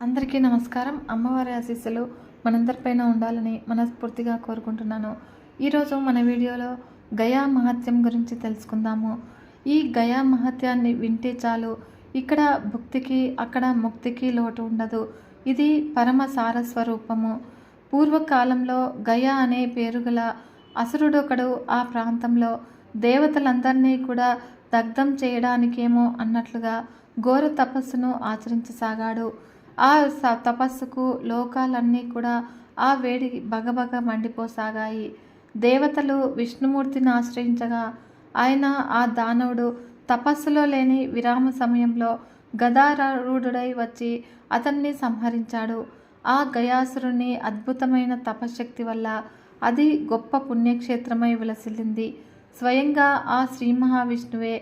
అందరికీ నమస్కారం. అమ్మవారి ఆశీస్సులు మనందరిపైన ఉండాలని మనస్ఫూర్తిగా కోరుకుంటున్నాను. ఈరోజు మన వీడియోలో గయా మహత్యం గురించి తెలుసుకుందాము. ఈ గయా మహత్యాన్ని వింటే చాలు. ఇక్కడ భుక్తికి అక్కడ ముక్తికి లోటు ఉండదు. ఇది పరమ సారస్వరూపము. పూర్వకాలంలో గయా అనే పేరు గల అసురుడొకడు ఆ ప్రాంతంలో దేవతలందరినీ కూడా దగ్ధం చేయడానికేమో అన్నట్లుగా ఘోర తపస్సును ఆచరించసాగాడు. ఆ స- తపస్సుకు లోకాలన్నీ కూడా ఆ వేడి బగబగ మండిపోసాగాయి. దేవతలు విష్ణుమూర్తిని ఆశ్రయించగా ఆయన ఆ దానవుడు తపస్సులో లేని విరామ సమయంలో గదారూఢుడై వచ్చి అతన్ని సంహరించాడు. ఆ గయాసురుని అద్భుతమైన తపశ్శక్తి వల్ల అది గొప్ప పుణ్యక్షేత్రమై విలసిల్లింది. స్వయంగా ఆ శ్రీ మహావిష్ణువే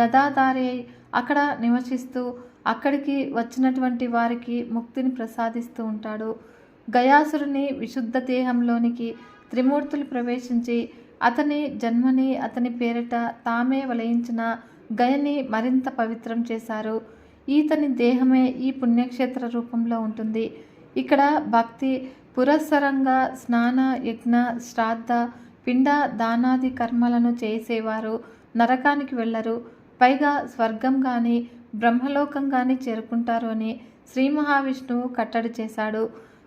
గదాధారి అక్కడ నివసిస్తూ అక్కడికి వచ్చినటువంటి వారికి ముక్తిని ప్రసాదిస్తూ ఉంటాడు. గయాసురుని విశుద్ధ దేహంలోనికి త్రిమూర్తులు ప్రవేశించి అతని జన్మని అతని పేరిట తామే వలయించిన గయని మరింత పవిత్రం చేశారు. ఈతని దేహమే ఈ పుణ్యక్షేత్ర రూపంలో ఉంటుంది. ఇక్కడ భక్తి పురస్సరంగా స్నాన యజ్ఞ శ్రాద్ధ పిండ దానాది కర్మలను చేసేవారు. నరకానికి వెళ్ళరు. పైగా స్వర్గం కానీ బ్రహ్మలోకంగానే చేరుకుంటారు అని శ్రీ మహావిష్ణువు కట్టడి చేశాడు.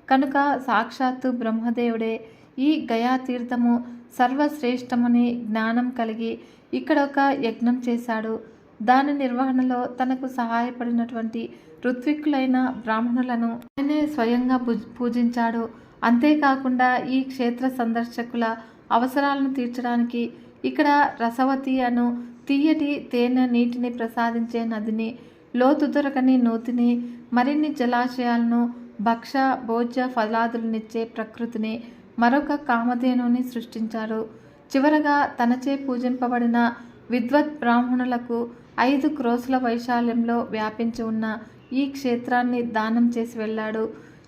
కనుక సాక్షాత్తు బ్రహ్మదేవుడే ఈ గయా తీర్థము సర్వశ్రేష్టమని జ్ఞానం కలిగి ఇక్కడ ఒక యజ్ఞం చేశాడు. దాని నిర్వహణలో తనకు సహాయపడినటువంటి ఋత్విక్కులైన బ్రాహ్మణులను ఆయనే స్వయంగా పూజించాడు. అంతేకాకుండా ఈ క్షేత్ర సందర్శకుల అవసరాలను తీర్చడానికి ఇక్కడ రసవతి అను తీయటి తేనె నీటిని ప్రసాదించే నదిని లోతు దొరకని నూతిని మరిన్ని జలాశయాలను భక్ష భోజ్య ఫలాదులనిచ్చే ప్రకృతిని మరొక కామధేనుని సృష్టించాడు చివరగా తనచే పూజింపబడిన విద్వత్ బ్రాహ్మణులకు ఐదు క్రోసుల వైశాల్యంలో వ్యాపించి ఉన్న ఈ క్షేత్రాన్ని దానం చేసి వెళ్ళాడు.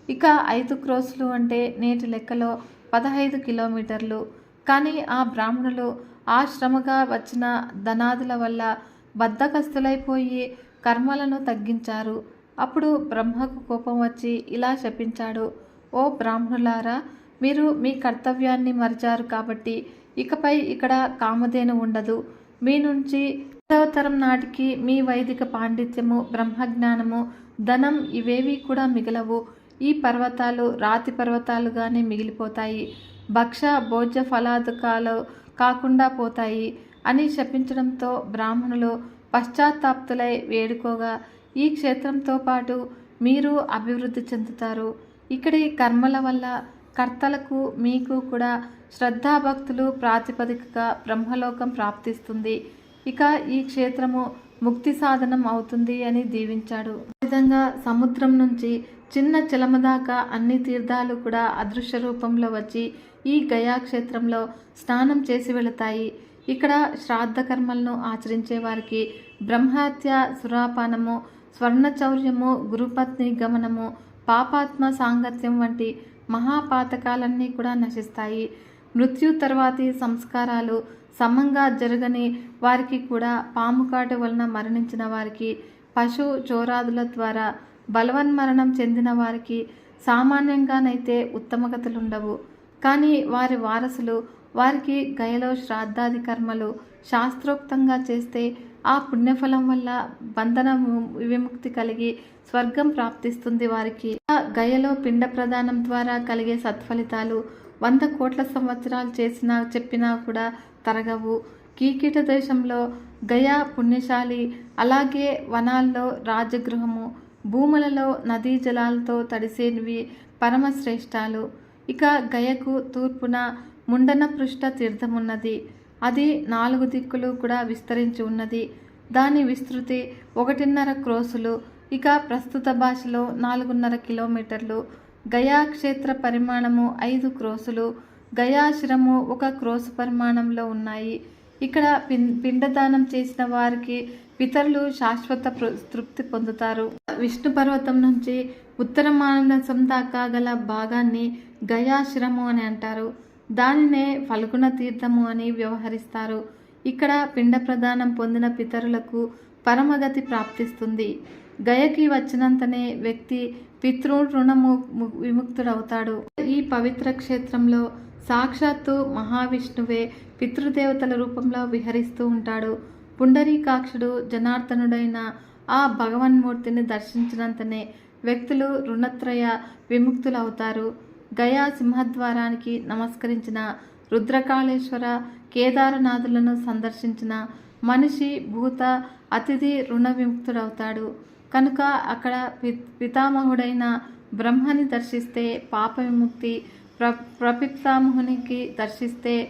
ఇక ఐదు క్రోసులు అంటే నేటి లెక్కలో పదహైదు కిలోమీటర్లు. కానీ ఆ బ్రాహ్మణులు ఆశ్రమగా వచ్చిన ధనాదుల వల్ల బద్ధకస్తులైపోయి కర్మలను తగ్గించారు. అప్పుడు బ్రహ్మకు కోపం వచ్చి ఇలా శపించాడు ఓ బ్రాహ్మణులారా మీరు మీ కర్తవ్యాన్ని మరిచారు కాబట్టి ఇకపై ఇక్కడ కామధేను ఉండదు. మీ నుంచి తరం నాటికి మీ వైదిక పాండిత్యము బ్రహ్మజ్ఞానము ధనం ఇవేవి కూడా మిగలవు. ఈ పర్వతాలు రాతి పర్వతాలుగానే మిగిలిపోతాయి. భక్ష భోజ్య ఫలాదకాలు కాకుండా పోతాయి అని శపించడంతో బ్రాహ్మణులు పశ్చాత్తాప్తులై వేడుకోగా ఈ క్షేత్రంతో పాటు మీరు అభివృద్ధి చెందుతారు. ఇక్కడి కర్మల వల్ల కర్తలకు మీకు కూడా శ్రద్ధాభక్తులు ప్రాతిపదికగా బ్రహ్మలోకం ప్రాప్తిస్తుంది. ఇక ఈ క్షేత్రము ముక్తి సాధనం అవుతుంది అని దీవించాడు. విధంగా సముద్రం నుంచి చిన్న చిలమ దాకా అన్ని తీర్థాలు కూడా అదృశ్య రూపంలో వచ్చి ఈ గయా క్షేత్రంలో స్నానం చేసి వెళతాయి. ఇక్కడ శ్రాద్ధ కర్మలను ఆచరించే వారికి బ్రహ్మహత్య సురాపానము స్వర్ణచౌర్యము గురుపత్ని గమనము పాపాత్మ సాంగత్యం వంటి మహాపాతకాలన్నీ కూడా నశిస్తాయి. మృత్యు తర్వాతి సంస్కారాలు సమంగా జరగని వారికి కూడా పాముకాటు వలన మరణించిన వారికి పశు చోరాదుల ద్వారా బలవన్మరణం చెందిన వారికి సామాన్యంగానైతే ఉత్తమగతులుండవు కానీ వారి వారసులు వారికి గయలో శ్రాద్ధాది కర్మలు శాస్త్రోక్తంగా చేస్తే ఆ పుణ్యఫలం వల్ల బంధన విముక్తి కలిగి స్వర్గం ప్రాప్తిస్తుంది వారికి. ఆ గయలో పిండ ప్రదానం ద్వారా కలిగే సత్ఫలితాలు వంద కోట్ల సంవత్సరాలు చేసినా చెప్పినా కూడా తరగవు. కీకీట దేశంలో గయా పుణ్యశాలి అలాగే వనాల్లో రాజగృహము భూములలో నదీ జలాలతో తడిసేవి పరమశ్రేష్టాలు. ఇక గయకు తూర్పున ముండన పృష్ఠ తీర్థమున్నది. అది నాలుగు దిక్కులు కూడా విస్తరించి ఉన్నది. దాని విస్తృతి ఒకటిన్నర క్రోసులు. ఇక ప్రస్తుత భాషలో నాలుగున్నర కిలోమీటర్లు. గయా క్షేత్ర పరిమాణము ఐదు క్రోసులు. గయాశ్రము ఒక క్రోసు పరిమాణంలో ఉన్నాయి. ఇక్కడ పిం పిండదానం చేసిన వారికి పితరులు శాశ్వత తృప్తి పొందుతారు. విష్ణు పర్వతం నుంచి ఉత్తర మానసం దాకా గల భాగాన్ని గయాశ్రము అని అంటారు. దానినే ఫల్గుణ తీర్థము అని వ్యవహరిస్తారు. ఇక్కడ పిండ ప్రదానం పొందిన పితరులకు పరమగతి ప్రాప్తిస్తుంది. గయకి వచ్చినంతనే వ్యక్తి పితృ రుణము విముక్తుడవుతాడు. ఈ పవిత్ర క్షేత్రంలో సాక్షాత్తు మహావిష్ణువే పితృదేవతల రూపంలో విహరిస్తూ ఉంటాడు. పుండరీకాక్షుడు జనార్దనుడైన ఆ భగవన్మూర్తిని దర్శించినంతనే వ్యక్తులు రుణత్రయ విముక్తులవుతారు. గయా సింహద్వారానికి నమస్కరించిన రుద్రకాళేశ్వర కేదారనాథులను సందర్శించిన మనిషి భూత అతిథి రుణ విముక్తుడవుతాడు. కనుక అక్కడ పి- పితామహుడైన బ్రహ్మని దర్శిస్తే పాప విముక్తి ప్ర ప్రపితామహునికి దర్శిస్తే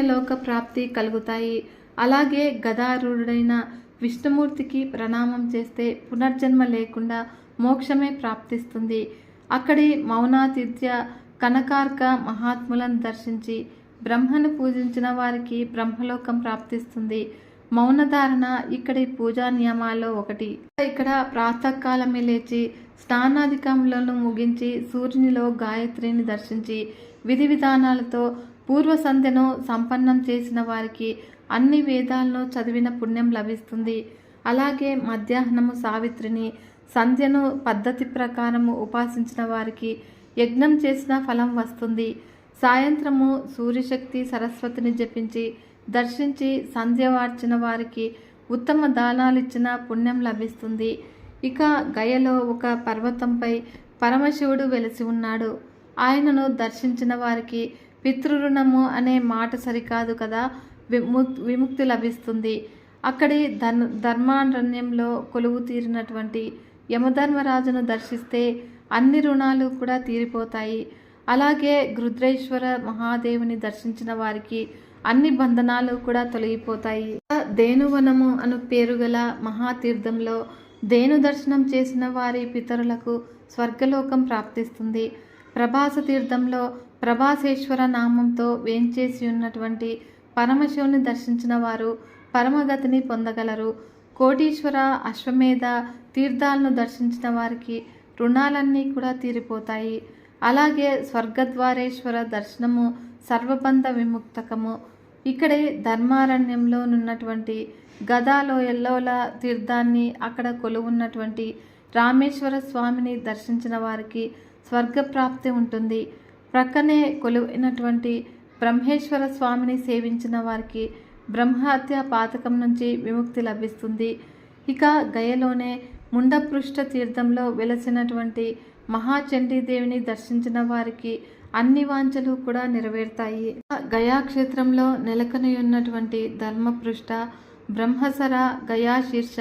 లోక ప్రాప్తి కలుగుతాయి. అలాగే గదారుడైన విష్ణుమూర్తికి ప్రణామం చేస్తే పునర్జన్మ లేకుండా మోక్షమే ప్రాప్తిస్తుంది. అక్కడి మౌనాతిథ్య కనకార్క మహాత్ములను దర్శించి బ్రహ్మను పూజించిన వారికి బ్రహ్మలోకం ప్రాప్తిస్తుంది. మౌనధారణ ఇక్కడి పూజా నియమాల్లో ఒకటి. ఇక్కడ ప్రాతకాలమే లేచి స్నానాధికములను ముగించి సూర్యునిలో గాయత్రిని దర్శించి విధి విధానాలతో పూర్వ సంధ్యను సంపన్నం చేసిన వారికి అన్ని వేదాలను చదివిన పుణ్యం లభిస్తుంది. అలాగే మధ్యాహ్నము సావిత్రిని సంధ్యను పద్ధతి ప్రకారము ఉపాసించిన వారికి యజ్ఞం చేసిన ఫలం వస్తుంది. సాయంత్రము సూర్యశక్తి సరస్వతిని జపించి దర్శించి సంధ్య వార్చిన వారికి ఉత్తమ దానాలు ఇచ్చిన పుణ్యం లభిస్తుంది. ఇక గయలో ఒక పర్వతంపై పరమశివుడు వెలిసి ఉన్నాడు. ఆయనను దర్శించిన వారికి పితృరుణము అనే మాట సరికాదు కదా. విముక్తి లభిస్తుంది. అక్కడి ధన్ ధర్మారణ్యంలో కొలువు తీరినటువంటి యమధర్మరాజును దర్శిస్తే అన్ని రుణాలు కూడా తీరిపోతాయి. అలాగే గృద్రేశ్వర మహాదేవుని దర్శించిన వారికి అన్ని బంధనాలు కూడా తొలగిపోతాయి. దేనువనము అను పేరు గల మహాతీర్థంలో దేను దర్శనం చేసిన వారి పితరులకు స్వర్గలోకం ప్రాప్తిస్తుంది. ప్రభాస తీర్థంలో ప్రభాసేశ్వర నామంతో వేంచేసి ఉన్నటువంటి పరమశివుని దర్శించిన వారు పరమగతిని పొందగలరు. కోటీశ్వర అశ్వమేధ తీర్థాలను దర్శించిన వారికి రుణాలన్నీ కూడా తీరిపోతాయి. అలాగే స్వర్గద్వారేశ్వర దర్శనము సర్వబంధ విముక్తకము. ఇక్కడే ధర్మారణ్యంలో ఉన్నటువంటి గదాలోయల్లోల తీర్థాన్ని అక్కడ కొలువున్నటువంటి రామేశ్వర స్వామిని దర్శించిన వారికి స్వర్గప్రాప్తి ఉంటుంది. ప్రక్కనే కొలువైనటువంటి బ్రహ్మేశ్వర స్వామిని సేవించిన వారికి బ్రహ్మహత్య పాతకం నుంచి విముక్తి లభిస్తుంది. ఇక గయలోనే ముండపృష్ఠ తీర్థంలో వెలసినటువంటి మహాచండీదేవిని దర్శించిన వారికి అన్ని వాంఛలు కూడా నెరవేరుతాయి. గయా క్షేత్రంలో నెలకొని ఉన్నటువంటి ధర్మపృష్ఠ బ్రహ్మసర గయా శీర్ష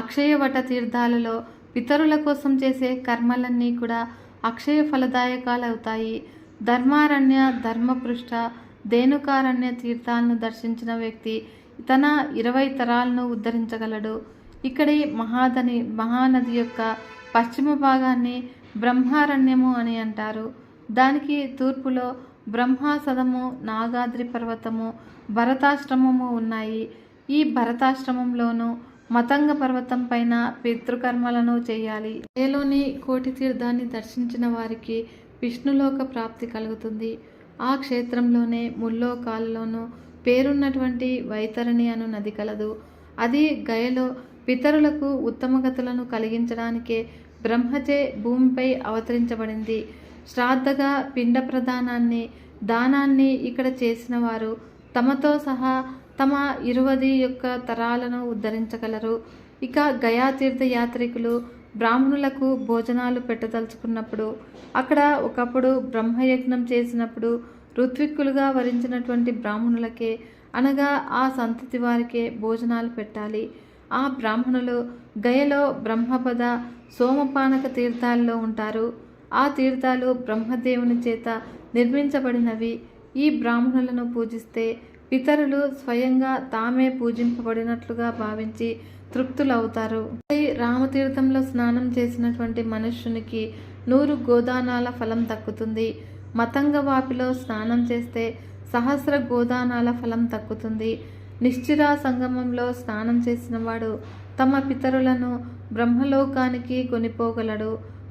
అక్షయవట తీర్థాలలో పితరుల కోసం చేసే కర్మలన్నీ కూడా అక్షయ ఫలదాయకాలవుతాయి. ధర్మారణ్య ధర్మపృష్ఠ ధేనుకారణ్య తీర్థాలను దర్శించిన వ్యక్తి తన ఇరవై తరాలను ఉద్ధరించగలడు. ఇక్కడి మహాదని మహానది యొక్క పశ్చిమ భాగాన్ని బ్రహ్మారణ్యము అని అంటారు. దానికి తూర్పులో బ్రహ్మాసదము నాగాద్రి పర్వతము భరతాశ్రమము ఉన్నాయి. ఈ భరతాశ్రమంలోనూ మతంగ పర్వతం పైన పితృకర్మలను చేయాలి. ఏలోని కోటి తీర్థాన్ని దర్శించిన వారికి విష్ణులోక ప్రాప్తి కలుగుతుంది. ఆ క్షేత్రంలోనే ముల్లోకాలలోనూ పేరున్నటువంటి వైతరణి అను నది కలదు. అది గయలో పితరులకు ఉత్తమగతులను కలిగించడానికే బ్రహ్మచే భూమిపై అవతరించబడింది. శ్రాద్ధగా పిండ ప్రదానాన్ని దానాన్ని ఇక్కడ చేసిన వారు తమతో సహా తమ ఇరువది యొక్క తరాలను ఉద్ధరించగలరు. ఇక గయా తీర్థయాత్రికులు బ్రాహ్మణులకు భోజనాలు పెట్టదలుచుకున్నప్పుడు అక్కడ ఒకప్పుడు బ్రహ్మయజ్ఞం చేసినప్పుడు ఋత్విక్కులుగా వరించినటువంటి బ్రాహ్మణులకే అనగా ఆ సంతతి వారికే భోజనాలు పెట్టాలి. ఆ బ్రాహ్మణులు గయలో బ్రహ్మపద సోమపానక తీర్థాల్లో ఉంటారు. ఆ తీర్థాలు బ్రహ్మదేవుని చేత నిర్మించబడినవి. ఈ బ్రాహ్మణులను పూజిస్తే ఇతరులు స్వయంగా తామే పూజింపబడినట్లుగా భావించి తృప్తులవుతారు. రామతీర్థంలో స్నానం చేసినటువంటి మనుష్యునికి నూరు గోదానాల ఫలం దక్కుతుంది. మతంగ వాపిలో స్నానం చేస్తే సహస్ర గోదానాల ఫలం దక్కుతుంది. నిశ్చిరా సంగమంలో స్నానం చేసిన వాడు తమ పితరులను బ్రహ్మలోకానికి కొనిపోగలడు.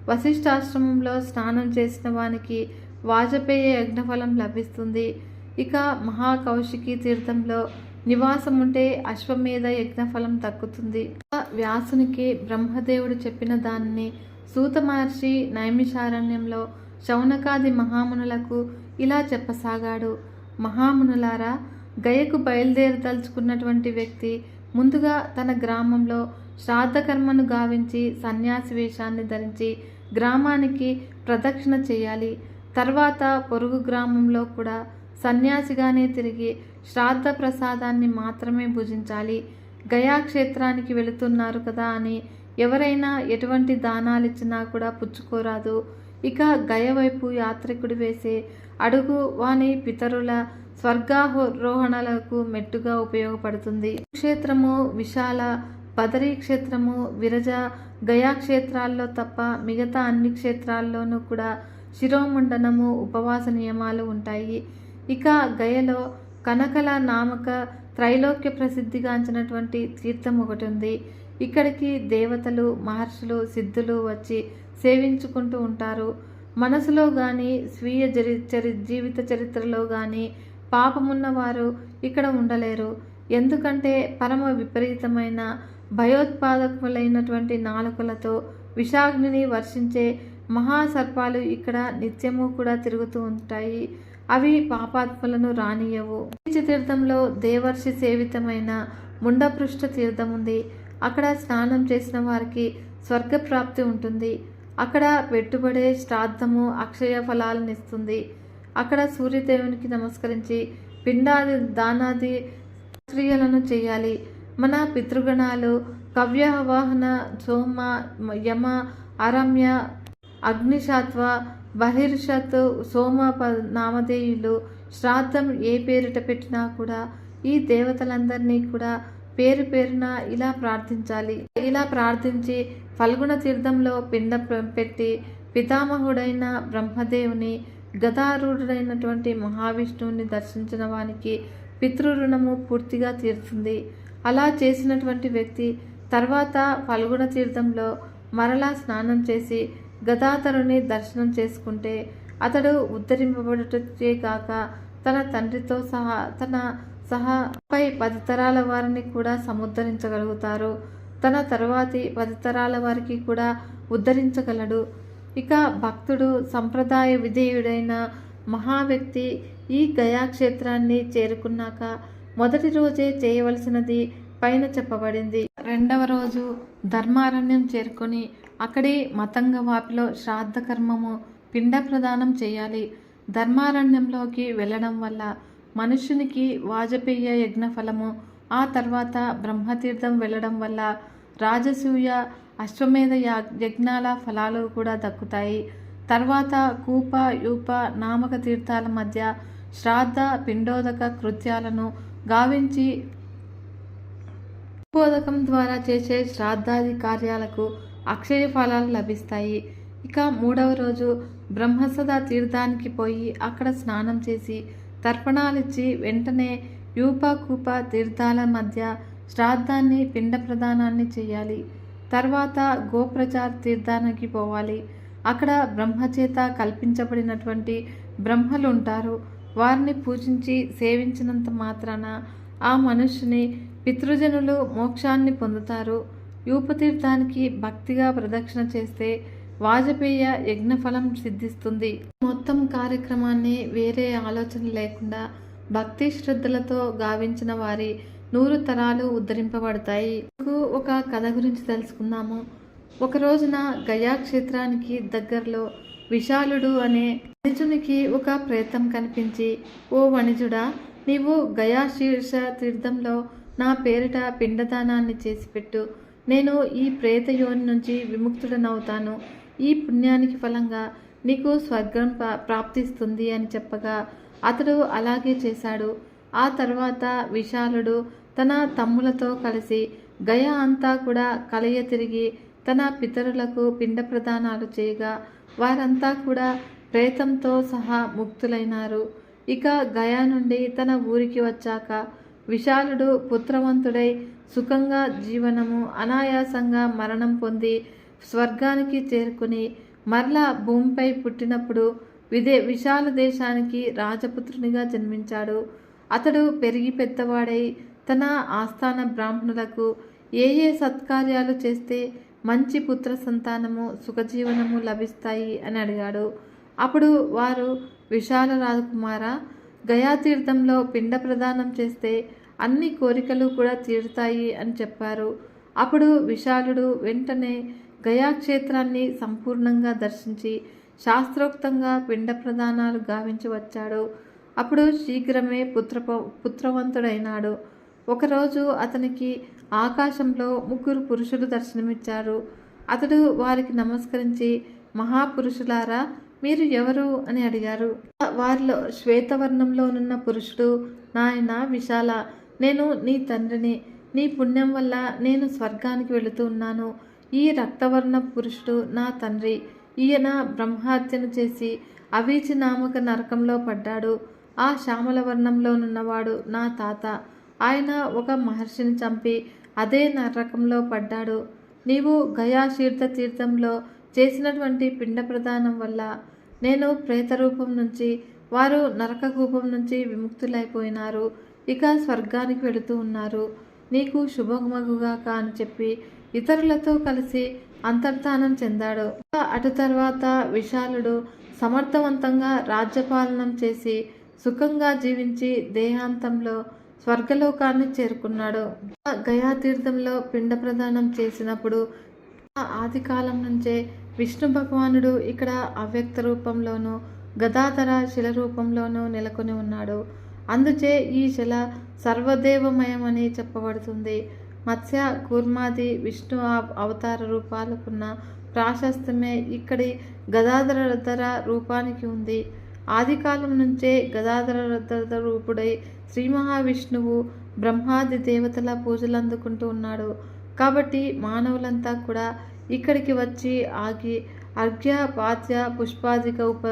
వశిష్ఠాశ్రమంలో స్నానం చేసిన వానికి వాజపేయ యజ్ఞఫలం లభిస్తుంది. ఇక మహాకౌశికి తీర్థంలో నివాసం ఉంటే అశ్వమేధ యజ్ఞఫలం తక్కుతుంది ఇక వ్యాసునికి బ్రహ్మదేవుడు చెప్పిన దానిని సూత మహర్షి నైమిషారణ్యంలో శౌనకాది మహామునులకు ఇలా చెప్పసాగాడు. మహామునులారా గయకు బయలుదేరదలుచుకున్నటువంటి వ్యక్తి ముందుగా తన గ్రామంలో శ్రాద్ధకర్మను గావించి సన్యాసి వేషాన్ని ధరించి గ్రామానికి ప్రదక్షిణ చేయాలి. తర్వాత పొరుగు గ్రామంలో కూడా సన్యాసిగానే తిరిగి శ్రాద్ధ ప్రసాదాన్ని మాత్రమే భుజించాలి. గయా క్షేత్రానికి వెళుతున్నారు కదా అని ఎవరైనా ఎటువంటి దానాలిచ్చినా కూడా పుచ్చుకోరాదు. ఇక గయ వైపు యాత్రికుడు వేసే అడుగు వాని పితరుల స్వర్గారోహణలకు మెట్టుగా ఉపయోగపడుతుంది. క్షేత్రము విశాల బదరీ క్షేత్రము విరజ గయా క్షేత్రాల్లో తప్ప మిగతా అన్ని క్షేత్రాల్లోనూ కూడా శిరోముండనము ఉపవాస నియమాలు ఉంటాయి. ఇక గయలో కనకల నామక త్రైలోక్య ప్రసిద్ధిగాంచినటువంటి తీర్థం ఒకటి ఉంది. ఇక్కడికి దేవతలు మహర్షులు సిద్ధులు వచ్చి సేవించుకుంటూ ఉంటారు. మనసులో కానీ స్వీయ చరి చరి జీవిత చరిత్రలో కానీ పాపమున్నవారు ఇక్కడ ఉండలేరు. ఎందుకంటే పరమ విపరీతమైన భయోత్పాదకులైనటువంటి నాలుకలతో విషాగ్నిని వర్షించే మహాసర్పాలు ఇక్కడ నిత్యము కూడా తిరుగుతూ ఉంటాయి. అవి పాపాత్మలను రానియవు తీర్థంలో దేవర్షి సేవితమైన ముండపృష్ఠ తీర్థం ఉంది. అక్కడ స్నానం చేసిన వారికి స్వర్గప్రాప్తి ఉంటుంది. అక్కడ పెట్టుబడే శ్రాద్ధము అక్షయ ఫలాలను ఇస్తుంది. అక్కడ సూర్యదేవునికి నమస్కరించి పిండాది దానాది క్రియలను చేయాలి. మన పితృగణాలు కవ్యవాహన సోమ యమ అరమ్య అగ్నిశాత్వ బహిర్షత్ సోమ ప నామధేయులు శ్రాద్ధం ఏ పేరిట పెట్టినా కూడా ఈ దేవతలందరినీ కూడా పేరు పేరున ఇలా ప్రార్థించాలి. ఇలా ప్రార్థించి ఫల్గుణ తీర్థంలో పిండ పెట్టి పితామహుడైన బ్రహ్మదేవుని గదారూఢుడైనటువంటి మహావిష్ణువుని దర్శించిన వానికి పితృరుణము పూర్తిగా తీరుతుంది. అలా చేసినటువంటి వ్యక్తి తర్వాత ఫల్గుణ తీర్థంలో మరలా స్నానం చేసి గదాతరుని దర్శనం చేసుకుంటే అతడు ఉద్ధరింపబడటే కాక తన తండ్రితో సహా తన సహా పై పది తరాల వారిని కూడా సముద్ధరించగలుగుతారు. తన తరువాతి పది తరాల వారికి కూడా ఉద్ధరించగలడు. ఇక భక్తుడు సంప్రదాయ విధేయుడైన మహావ్యక్తి ఈ గయా క్షేత్రాన్ని చేరుకున్నాక మొదటి రోజే చేయవలసినది పైన చెప్పబడింది. రెండవ రోజు ధర్మారణ్యం చేరుకొని అక్కడే మతంగ వాపిలో శ్రాద్ధ కర్మము పిండ ప్రదానం చేయాలి. ధర్మారణ్యంలోకి వెళ్ళడం వల్ల మనుష్యునికి వాజపేయ యజ్ఞ ఫలము ఆ తర్వాత బ్రహ్మతీర్థం వెళ్ళడం వల్ల రాజసూయ అశ్వమేధ యా- యజ్ఞాల ఫలాలు కూడా దక్కుతాయి. తర్వాత కూప యూప నామక తీర్థాల మధ్య శ్రాద్ధ పిండోదక కృత్యాలను గావించి ఉపోదకం ద్వారా చేసే శ్రాద్ధాది కార్యాలకు అక్షయ ఫలాలు లభిస్తాయి. ఇక మూడవ రోజు బ్రహ్మసద తీర్థానికి పోయి అక్కడ స్నానం చేసి తర్పణాలిచ్చి వెంటనే యూపకూప తీర్థాల మధ్య శ్రాద్ధాన్ని పిండ ప్రదానాన్ని చేయాలి. తర్వాత గోప్రచార్ తీర్థానికి పోవాలి. అక్కడ బ్రహ్మచేత కల్పించబడినటువంటి బ్రహ్మలు ఉంటారు వారిని పూజించి సేవించినంత మాత్రాన ఆ మనుష్యుని పితృజనులు మోక్షాన్ని పొందుతారు. యూపతీర్థానికి భక్తిగా ప్రదక్షిణ చేస్తే వాజపేయ యజ్ఞఫలం సిద్ధిస్తుంది. మొత్తం కార్యక్రమాన్ని వేరే ఆలోచన లేకుండా భక్తి శ్రద్ధలతో గావించిన వారి నూరు తరాలు ఉద్ధరింపబడతాయి. మీకు ఒక కథ గురించి తెలుసుకుందాము. ఒక రోజున గయా క్షేత్రానికి దగ్గరలో విశాలుడు అనే వణిజునికి ఒక ప్రేతం కనిపించి ఓ వణిజుడా నీవు గయా శీర్ష తీర్థంలో నా పేరిట పిండదానాన్ని చేసి పెట్టు నేను ఈ ప్రేత యోని నుంచి విముక్తుడనవుతాను. ఈ పుణ్యానికి ఫలంగా నీకు స్వర్గం ప్రాప్తిస్తుంది అని చెప్పగా అతడు అలాగే చేశాడు. ఆ తర్వాత విశాలుడు తన తమ్ములతో కలిసి గయ అంతా కూడా కలయ తిరిగి తన పితరులకు పిండ ప్రదానాలు చేయగా వారంతా కూడా ప్రేతంతో సహా ముక్తులైనారు. ఇక గయా నుండి తన ఊరికి వచ్చాక విశాలుడు పుత్రవంతుడై సుఖంగా జీవనము అనాయాసంగా మరణం పొంది స్వర్గానికి చేరుకుని మరలా భూమిపై పుట్టినప్పుడు విదే విశాల దేశానికి రాజపుత్రునిగా జన్మించాడు. అతడు పెరిగి పెద్దవాడై తన ఆస్థాన బ్రాహ్మణులకు ఏ ఏ సత్కార్యాలు చేస్తే మంచి పుత్ర సంతానము సుఖజీవనము లభిస్తాయి అని అడిగాడు. అప్పుడు వారు విశాల రాజకుమార గయాతీర్థంలో పిండ ప్రదానం చేస్తే అన్ని కోరికలు కూడా తీరుతాయి అని చెప్పారు. అప్పుడు విశాలుడు వెంటనే గయాక్షేత్రాన్ని సంపూర్ణంగా దర్శించి శాస్త్రోక్తంగా పిండ ప్రదానాలు గావించి వచ్చాడు అప్పుడు శీఘ్రమే పుత్ర పుత్రవంతుడైనాడు. ఒకరోజు అతనికి ఆకాశంలో ముగ్గురు పురుషులు దర్శనమిచ్చారు. అతడు వారికి నమస్కరించి మహాపురుషులారా మీరు ఎవరు? అని అడిగారు. వారిలో శ్వేతవర్ణంలోనున్న పురుషుడు నాయన విశాల నేను నీ తండ్రిని నీ పుణ్యం వల్ల నేను స్వర్గానికి వెళుతూ ఉన్నాను. ఈ రక్తవర్ణ పురుషుడు నా తండ్రి. ఈయన బ్రహ్మహత్యను చేసి అవీచి నామక నరకంలో పడ్డాడు. ఆ శ్యామల వర్ణంలోనున్నవాడు నా తాత. ఆయన ఒక మహర్షిని చంపి అదే నరకంలో పడ్డాడు. నీవు గయాశీర్త తీర్థంలో చేసినటువంటి పిండ ప్రదానం వల్ల నేను ప్రేతరూపం నుంచి వారు నరక రూపం నుంచి విముక్తులైపోయినారు. ఇక స్వర్గానికి వెళుతూ ఉన్నారు. నీకు శుభమగుగాక అని చెప్పి ఇతరులతో కలిసి అంతర్ధానం చెందాడు. అటు తర్వాత విశాలుడు సమర్థవంతంగా రాజ్యపాలనం చేసి సుఖంగా జీవించి దేహాంతంలో స్వర్గలోకాన్ని చేరుకున్నాడు. గయా తీర్థంలో పిండ ప్రదానం చేసినప్పుడు ఆది కాలం నుంచే విష్ణు భగవానుడు ఇక్కడ అవ్యక్త రూపంలోనూ గదాధర శిల రూపంలోనూ నెలకొని ఉన్నాడు. అందుచే ఈ శిల సర్వదేవమయమని చెప్పబడుతుంది. మత్స్య కూర్మాది విష్ణు అవతార రూపాలకున్న ప్రాశస్త్యమే ఇక్కడి గదాధర రూపానికి ఉంది. ఆదికాలం నుంచే గదాధర రూపుడై శ్రీ మహావిష్ణువు బ్రహ్మాది దేవతల పూజలు అందుకుంటూ ఉన్నాడు. కాబట్టి మానవులంతా కూడా ఇక్కడికి వచ్చి ఆగి అర్ఘ్య పాద్య పుష్పాదిక ఉప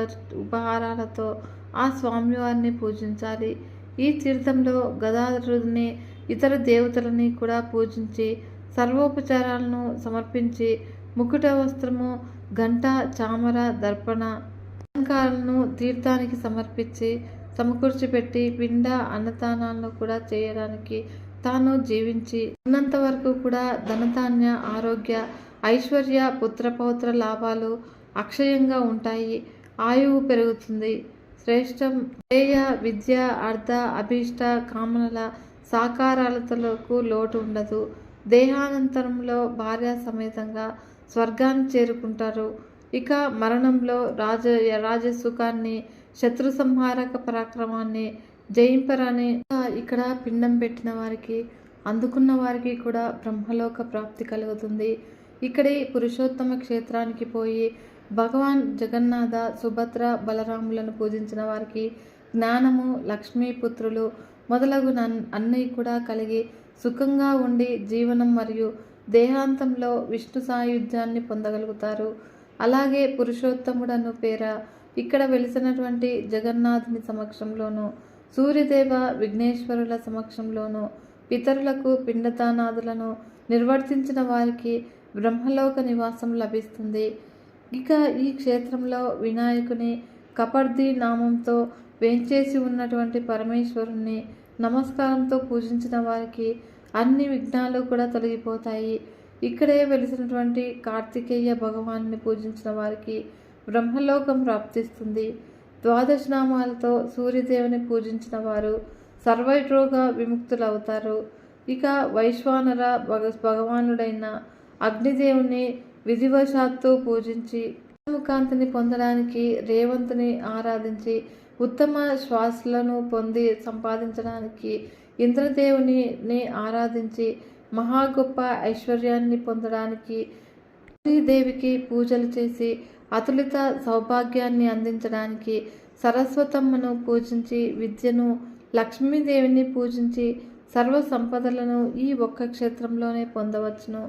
ఉపహారాలతో ఆ స్వామివారిని పూజించాలి. ఈ తీర్థంలో గదాధరుడిని ఇతర దేవతలని కూడా పూజించి సర్వోపచారాలను సమర్పించి ముకుట వస్త్రము గంట చామర దర్పణ అలంకారాలను తీర్థానికి సమర్పించి సమకూర్చిపెట్టి పిండ అన్నదానాలను కూడా చేయడానికి తాను జీవించి ఉన్నంత వరకు కూడా ధనధాన్య ఆరోగ్య ఐశ్వర్య పుత్రపౌత్ర లాభాలు అక్షయంగా ఉంటాయి. ఆయువు పెరుగుతుంది. శ్రేష్టం శ్రేయ విద్య అర్థ అభీష్ట కామనల సాకారాలతలకు లోటు ఉండదు. దేహానంతరంలో భార్య సమేతంగా స్వర్గాన్ని చేరుకుంటారు. ఇక మరణంలో రాజ రాజసుఖాన్ని శత్రు సంహారక పరాక్రమాన్ని జయింపరని ఇక్కడ పిండం పెట్టిన వారికి అందుకున్న వారికి కూడా బ్రహ్మలోక ప్రాప్తి కలుగుతుంది. ఇక్కడి పురుషోత్తమ క్షేత్రానికి పోయి భగవాన్ జగన్నాథ సుభద్ర బలరాములను పూజించిన వారికి జ్ఞానము లక్ష్మీపుత్రులు మొదలగు అన్నీ కూడా కలిగి సుఖంగా ఉండి జీవనం మరియు దేహాంతంలో విష్ణు సాయుధ్యాన్ని పొందగలుగుతారు. అలాగే పురుషోత్తముడను పేర ఇక్కడ వెలిసినటువంటి జగన్నాథుని సమక్షంలోను సూర్యదేవ విఘ్నేశ్వరుల సమక్షంలోను పితరులకు పిండదానాదులను నిర్వర్తించిన వారికి బ్రహ్మలోక నివాసం లభిస్తుంది. ఇక ఈ క్షేత్రంలో వినాయకుని కపర్ది నామంతో వేంచేసి ఉన్నటువంటి పరమేశ్వరుణ్ణి నమస్కారంతో పూజించిన వారికి అన్ని విఘ్నాలు కూడా తొలగిపోతాయి. ఇక్కడే వెలిసినటువంటి కార్తికేయ భగవాన్ని పూజించిన వారికి బ్రహ్మలోకం ప్రాప్తిస్తుంది. ద్వాదశ నామాలతో సూర్యదేవుని పూజించిన వారు సర్వైట్రోగ విముక్తులవుతారు. ఇక వైశ్వానర భగ భగవానుడైన అగ్నిదేవుని విధివశాత్తు పూజించి ముఖాంతిని పొందడానికి రేవంతుని ఆరాధించి ఉత్తమ శ్వాసలను పొంది సంపాదించడానికి ఇంద్రదేవుని ఆరాధించి మహా గొప్ప ఐశ్వర్యాన్ని పొందడానికి దేవికి పూజలు చేసి అతులిత సౌభాగ్యాన్ని అందించడానికి సరస్వతమ్మను పూజించి విద్యను లక్ష్మీదేవిని పూజించి సర్వ సంపదలను ఈ ఒక్క క్షేత్రంలోనే పొందవచ్చును.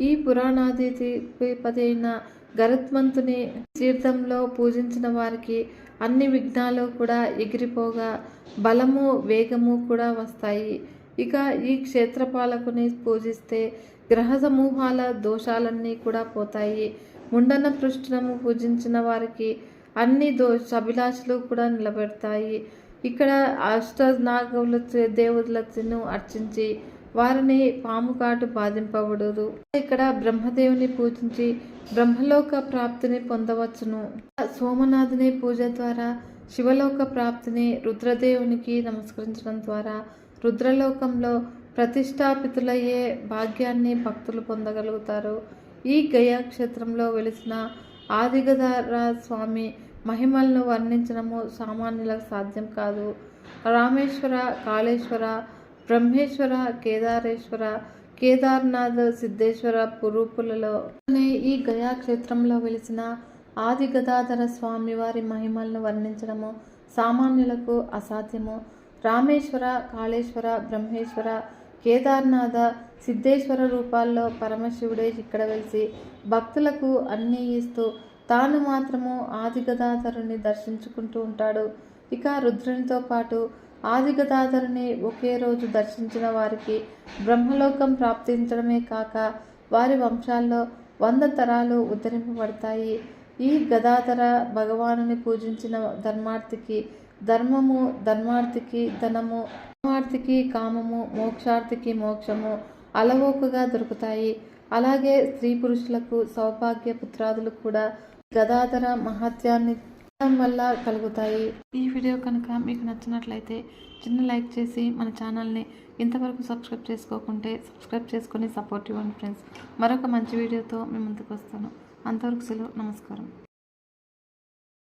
ఈ పురాణాధిపతైన అయిన గరుత్మంతుని తీర్థంలో పూజించిన వారికి అన్ని విఘ్నాలు కూడా ఎగిరిపోగా బలము వేగము కూడా వస్తాయి. ఇక ఈ క్షేత్రపాలకుని పూజిస్తే గ్రహ సమూహాల దోషాలన్నీ కూడా పోతాయి. ముండన పృష్ఠము పూజించిన వారికి అన్ని దోష అభిలాషలు కూడా నిలబెడతాయి. ఇక్కడ అష్టనాగముల దేవులను అర్చించి వారిని పాము కాటు బాధింపబడదు. ఇక్కడ బ్రహ్మదేవుని పూజించి బ్రహ్మలోక ప్రాప్తిని పొందవచ్చును. సోమనాథుని పూజ ద్వారా శివలోక ప్రాప్తిని రుద్రదేవునికి నమస్కరించడం ద్వారా రుద్రలోకంలో ప్రతిష్టాపితులయ్యే భాగ్యాన్ని భక్తులు పొందగలుగుతారు. ఈ గయా క్షేత్రంలో వెలిసిన ఆదిగదార స్వామి మహిమలను వర్ణించడము సామాన్యులకు సాధ్యం కాదు. రామేశ్వర కాళేశ్వర బ్రహ్మేశ్వర కేదారేశ్వర కేదార్నాథ్ సిద్ధేశ్వర పురూపులలో ఈ గయా క్షేత్రంలో వెలిసిన ఆది గదాధర స్వామి వారి మహిమలను వర్ణించడము సామాన్యులకు అసాధ్యము. రామేశ్వర కాళేశ్వర బ్రహ్మేశ్వర కేదార్నాథ సిద్ధేశ్వర రూపాల్లో పరమశివుడే ఇక్కడ వెలిసి భక్తులకు అన్నీ ఇస్తూ తాను మాత్రము ఆది గదాధరుని దర్శించుకుంటూ ఉంటాడు. ఇక రుద్రునితో పాటు ఆది గదాధరుని ఒకే రోజు దర్శించిన వారికి బ్రహ్మలోకం ప్రాప్తించడమే కాక వారి వంశాల్లో వంద తరాలు ఉద్ధరింపబడతాయి. ఈ గదాధర భగవానుని పూజించిన ధర్మార్థికి ధర్మము ధర్మార్థికి ధనము ధర్మార్థికి కామము మోక్షార్థికి మోక్షము అలవోకగా దొరుకుతాయి. అలాగే స్త్రీ పురుషులకు సౌభాగ్య పుత్రాదులు కూడా గదాధర మహత్యాన్ని వల్ల కలుగుతాయి. ఈ వీడియో కనుక మీకు నచ్చినట్లయితే చిన్న లైక్ చేసి మన ఛానల్ని ఇంతవరకు సబ్స్క్రైబ్ చేసుకోకుంటే సబ్స్క్రైబ్ చేసుకుని సపోర్ట్ ఇవ్వండి ఫ్రెండ్స్. మరొక మంచి వీడియోతో మీ ముందుకు వస్తాను. అంతవరకు సెలవు. నమస్కారం.